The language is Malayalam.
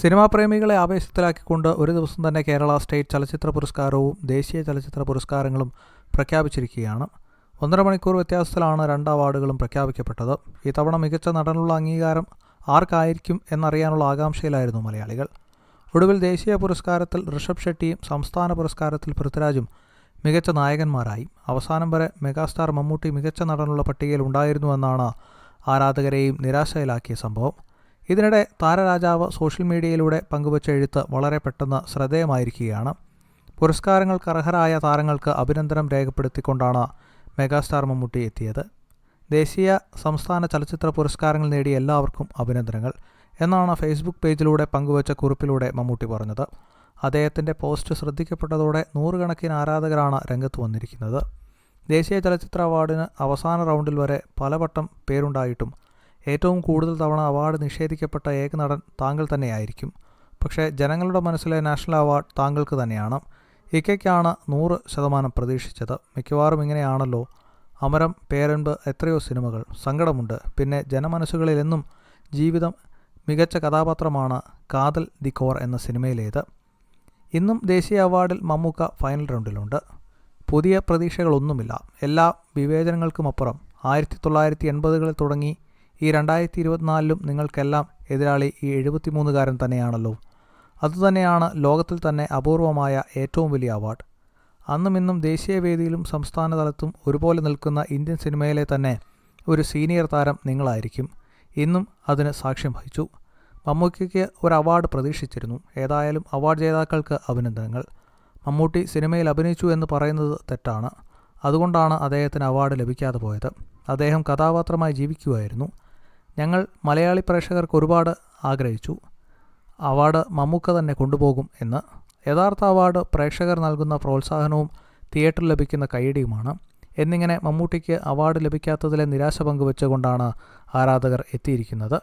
സിനിമാ പ്രേമികളെ ആവേശത്തിലാക്കിക്കൊണ്ട് ഒരു ദിവസം തന്നെ കേരള സ്റ്റേറ്റ് ചലച്ചിത്ര പുരസ്കാരവും ദേശീയ ചലച്ചിത്ര പുരസ്കാരങ്ങളും പ്രഖ്യാപിച്ചിരിക്കുകയാണ്. ഒന്നര മണിക്കൂർ വ്യത്യാസത്തിലാണ് രണ്ട് അവാർഡുകളും പ്രഖ്യാപിക്കപ്പെട്ടത്. ഇത്തവണ മികച്ച നടനുള്ള അംഗീകാരം ആർക്കായിരിക്കും എന്നറിയാനുള്ള ആകാംക്ഷയിലായിരുന്നു മലയാളികൾ. ഒടുവിൽ ദേശീയ പുരസ്കാരത്തിൽ ഋഷഭ് ഷെട്ടിയും സംസ്ഥാന പുരസ്കാരത്തിൽ പൃഥ്വിരാജും മികച്ച നായകന്മാരായി. അവസാനം വരെ മെഗാസ്റ്റാർ മമ്മൂട്ടി മികച്ച നടനുള്ള പട്ടികയിൽ ഉണ്ടായിരുന്നുവെന്നാണ് ആരാധകരെയും നിരാശയിലാക്കിയ സംഭവം. ഇതിനിടെ താരരാജാവ് സോഷ്യൽ മീഡിയയിലൂടെ പങ്കുവച്ച എഴുത്ത് വളരെ പെട്ടെന്ന് ശ്രദ്ധേയമായിരിക്കുകയാണ്. പുരസ്കാരങ്ങൾക്ക് അർഹരായ താരങ്ങൾക്ക് അഭിനന്ദനം രേഖപ്പെടുത്തിക്കൊണ്ടാണ് മെഗാസ്റ്റാർ മമ്മൂട്ടി എത്തിയത്. ദേശീയ സംസ്ഥാന ചലച്ചിത്ര പുരസ്കാരങ്ങൾ നേടിയ എല്ലാവർക്കും അഭിനന്ദനങ്ങൾ എന്നാണ് ഫേസ്ബുക്ക് പേജിലൂടെ പങ്കുവച്ച കുറിപ്പിലൂടെ മമ്മൂട്ടി പറഞ്ഞത്. അദ്ദേഹത്തിന്റെ പോസ്റ്റ് ശ്രദ്ധിക്കപ്പെട്ടതോടെ നൂറുകണക്കിന് ആരാധകരാണ് രംഗത്ത് വന്നിരിക്കുന്നത്. ദേശീയ ചലച്ചിത്ര അവാർഡിന് അവസാന റൗണ്ടിൽ വരെ പലവട്ടം പേരുണ്ടായിട്ടും ഏറ്റവും കൂടുതൽ തവണ അവാർഡ് നിഷേധിക്കപ്പെട്ട ഏക നടൻ താങ്കൾ തന്നെയായിരിക്കും. പക്ഷേ ജനങ്ങളുടെ മനസ്സിലെ നാഷണൽ അവാർഡ് താങ്കൾക്ക് തന്നെയാണ്. ഇക്കയ്ക്കാണ് നൂറ് ശതമാനം പ്രതീക്ഷിച്ചത്. മിക്കവാറും ഇങ്ങനെയാണല്ലോ. അമരം പേരൻപ് എത്രയോ സിനിമകൾ. സങ്കടമുണ്ട്. പിന്നെ ജനമനസ്സുകളിലെന്നും ജീവിതം മികച്ച കഥാപാത്രമാണ് കാതൽ ദി കോർ എന്ന സിനിമയിലേത്. ഇന്നും ദേശീയ അവാർഡിൽ മമ്മൂക്ക ഫൈനൽ റൗണ്ടിലുണ്ട്. പുതിയ പ്രതീക്ഷകളൊന്നുമില്ല. എല്ലാ വിവേചനങ്ങൾക്കുമപ്പുറം ആയിരത്തി തൊള്ളായിരത്തി എൺപതുകളിൽ തുടങ്ങി ഈ രണ്ടായിരത്തി ഇരുപത്തിനാലിലും നിങ്ങൾക്കെല്ലാം എതിരാളി ഈ എഴുപത്തിമൂന്നുകാരൻ തന്നെയാണല്ലോ. അതുതന്നെയാണ് ലോകത്തിൽ തന്നെ അപൂർവമായ ഏറ്റവും വലിയ അവാർഡ്. അന്നും ഇന്നും ദേശീയ വേദിയിലും സംസ്ഥാന തലത്തും ഒരുപോലെ നിൽക്കുന്ന ഇന്ത്യൻ സിനിമയിലെ തന്നെ ഒരു സീനിയർ താരം നിങ്ങളായിരിക്കും. ഇന്നും അതിന് സാക്ഷ്യം വഹിച്ചു. മമ്മൂക്കിക്ക് ഒരു അവാർഡ് പ്രതീക്ഷിച്ചിരുന്നു. ഏതായാലും അവാർഡ് ജേതാക്കൾക്ക് അഭിനന്ദനങ്ങൾ. മമ്മൂട്ടി സിനിമയിൽ അഭിനയിച്ചു എന്ന് പറയുന്നത് തെറ്റാണ്. അതുകൊണ്ടാണ് അദ്ദേഹത്തിന് അവാർഡ് ലഭിക്കാതെ പോയത്. അദ്ദേഹം കഥാപാത്രമായി ജീവിക്കുമായിരുന്നു ഞങ്ങൾ മലയാളി പ്രേക്ഷകർക്ക് ഒരുപാട് ആഗ്രഹിച്ചു. അവാർഡ് മമ്മൂക്ക തന്നെ കൊണ്ടുപോകും എന്ന്. യഥാർത്ഥ അവാർഡ് പ്രേക്ഷകർ നൽകുന്ന പ്രോത്സാഹനവും തിയേറ്ററിൽ ലഭിക്കുന്ന കൈയടിയുമാണ്. എന്നിങ്ങനെ മമ്മൂട്ടിക്ക് അവാർഡ് ലഭിക്കാത്തതിലെ നിരാശ പങ്കുവെച്ചുകൊണ്ടാണ് ആരാധകർ എത്തിയിരിക്കുന്നത്.